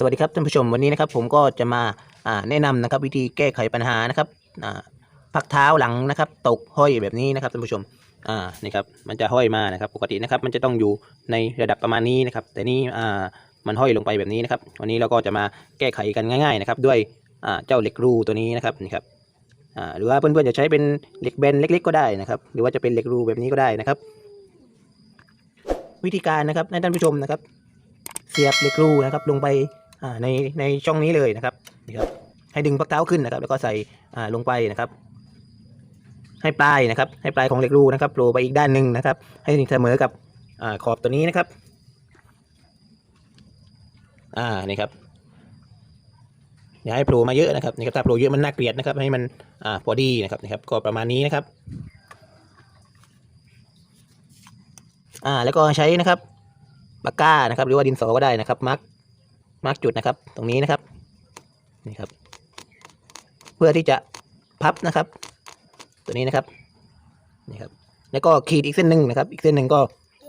สวัสดีครับท่านผู้ชมวันนี้นะครับผมก็จะมาแนะนำนะครับวิธีแก้ไขปัญหานะครับพักเท้าหลังนะครับตกห้อยแบบนี้นะครับท่านผู้ชมนี่ครับมันจะห้อยมานะครับ ปกตินะครับมันจะต้องอยู่ในระดับประมาณนี้นะครับ แต่นี่มันห้อยลงไปแบบนี้นะครับ วันนี้เราก็จะมาแก้ไขกันง่าย ๆนะครับ ด้วยเจ้าเหล็กรูตัวนี้นะครับนี่ครับหรือว่าเพื่อนๆจะใช้เป็นเหล็กแบนเล็ก ๆ ก็ได้นะครับ หรือว่าจะเป็นเหล็กรูแบบนี้ก็ได้นะครับ วิธีการนะครับท่านผู้ชมนะครับ เสียบเหล็กรูนะครับลงไป ในในช่องนี้เลยนะครับนี่ครับให้ดึงพักเท้าขึ้นนะครับ แล้วก็ใส่อ่าลงไปนะครับ ให้ปลายนะครับ ให้ปลายของเหล็กรูนะครับโผล่ไปอีกด้านหนึ่งนะครับ ให้เสมอกับอ่าขอบตัวนี้นะครับ อ่านี่ครับอย่าให้โผล่มาเยอะนะครับนี่ครับถ้าโผล่เยอะมันน่าเกลียดนะครับ ให้มันอ่าพอดีนะครับนะครับ ก็ประมาณนี้นะครับ อ่าแล้วก็ใช้นะครับปากกานะครับ หรือว่าดินสอก็ได้นะครับมาร์ก มาร์กจุดนะครับ ตรงนี้นะครับนี่ครับ เพื่อที่จะพับนะครับ ตัวนี้นะครับนี่ครับ แล้วก็ขีดอีกเส้นหนึ่งนะครับ อีกเส้นหนึ่งก็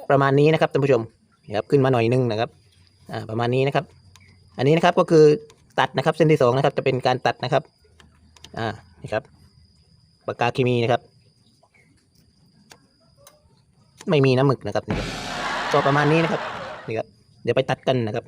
ประมาณนี้นะครับท่านผู้ชมนี่ครับขึ้นมาหน่อยหนึงนะครับอ่าประมาณนี้นะครับ อันนี้นะครับก็คือตัดนะครับ เส้นที่สองนะครับ จะเป็นการตัดนะครับอ่านี่ครับปากกาเคมีนะครับ ไม่มีน้ำหมึกนะครับนี่ครับก็ประมาณนี้นะครับนี่ครับ เดี๋ยวไปตัดกันนะครับ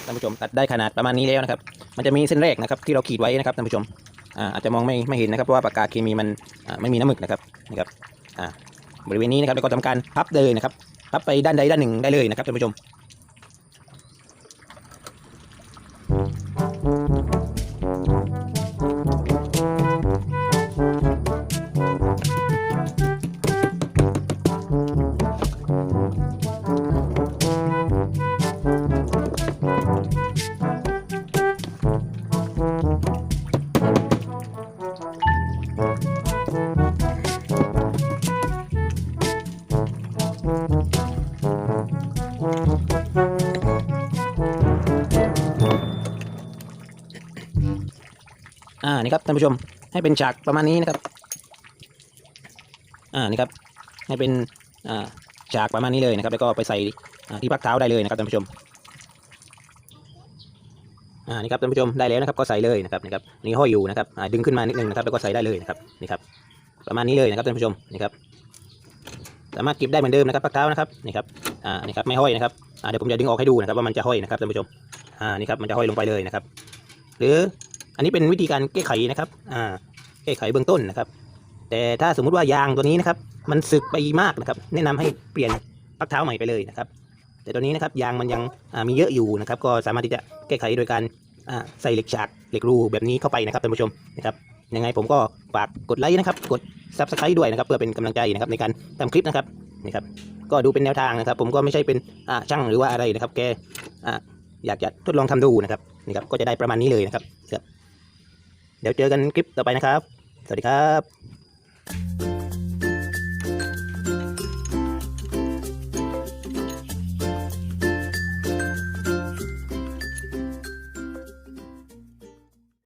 นะครับท่านผู้ชมตัดได้ขนาดประมาณนี้แล้วนะครับ มันจะมีเส้นแรกนะครับที่เราขีดไว้นะครับท่านผู้ชมอ่าอาจจะมองไม่ไม่เห็นนะครับเพราะว่าปากกาเคมีมันอ่าไม่มีน้ำหมึกนะครับนี่ครับอ่าบริเวณนี้นะครับเราก็ทำการพับเลยนะครับพับไปด้านใดด้านหนึ่งได้เลยนะครับท่านผู้ชม อ่านี่ครับท่านผู้ชมให้เป็นฉากประมาณนี้นะครับ อ่านี่ครับให้เป็นอ่าฉากประมาณนี้เลยนะครับ แล้วก็ไปใส่ที่พักเท้าได้เลยนะครับท่านผู้ชมอ่านี่ครับท่านผู้ชมได้แล้วนะครับก็ใส่เลยนะครับนี่ครับนี่ห้อยอยู่นะครับดึงขึ้นมานิดนึงนะครับแล้วก็ใส่ได้เลยนะครับนี่ครับประมาณนี้เลยนะครับท่านผู้ชมนี่ครับ สามารถเก็บได้เหมือนเดิมนะครับพักเท้านะครับนี่ครับอ่านี่ครับไม่ห้อยนะครับอ่าเดี๋ยวผมจะดึงออกให้ดูนะครับว่ามันจะห้อยนะครับท่านผู้ชมอ่านี่ครับมันจะห้อยลงไปเลยนะครับ หรืออันนี้เป็นวิธีการแก้ไขนะครับอ่าแก้ไขเบื้องต้นนะครับ แต่ถ้าสมมุติว่ายางตัวนี้นะครับ มันสึกไปมากนะครับ แนะนำให้เปลี่ยนพักเท้าใหม่ไปเลยนะครับ แต่ตัวนี้นะครับยางมันยังมีเยอะอยู่นะครับ ก็สามารถที่จะแก้ไขโดยการใส่เหล็กฉากเหล็กรูแบบนี้เข้าไปนะครับท่านผู้ชมนะครับ ยังไงผมก็ฝากกดไลค์นะครับ กด subscribe ด้วยนะครับ เพื่อเป็นกำลังใจนะครับในการทำคลิปนะครับนี่ครับ ก็ดูเป็นแนวทางนะครับ ผมก็ไม่ใช่เป็นอ่าช่างหรือว่าอะไรนะครับ แกอ่าอยากจะทดลองทำดูนะครับนี่ครับก็จะได้ประมาณนี้เลยนะครับ เดี๋ยวเจอกันคลิปต่อไปนะครับ สวัสดีครับ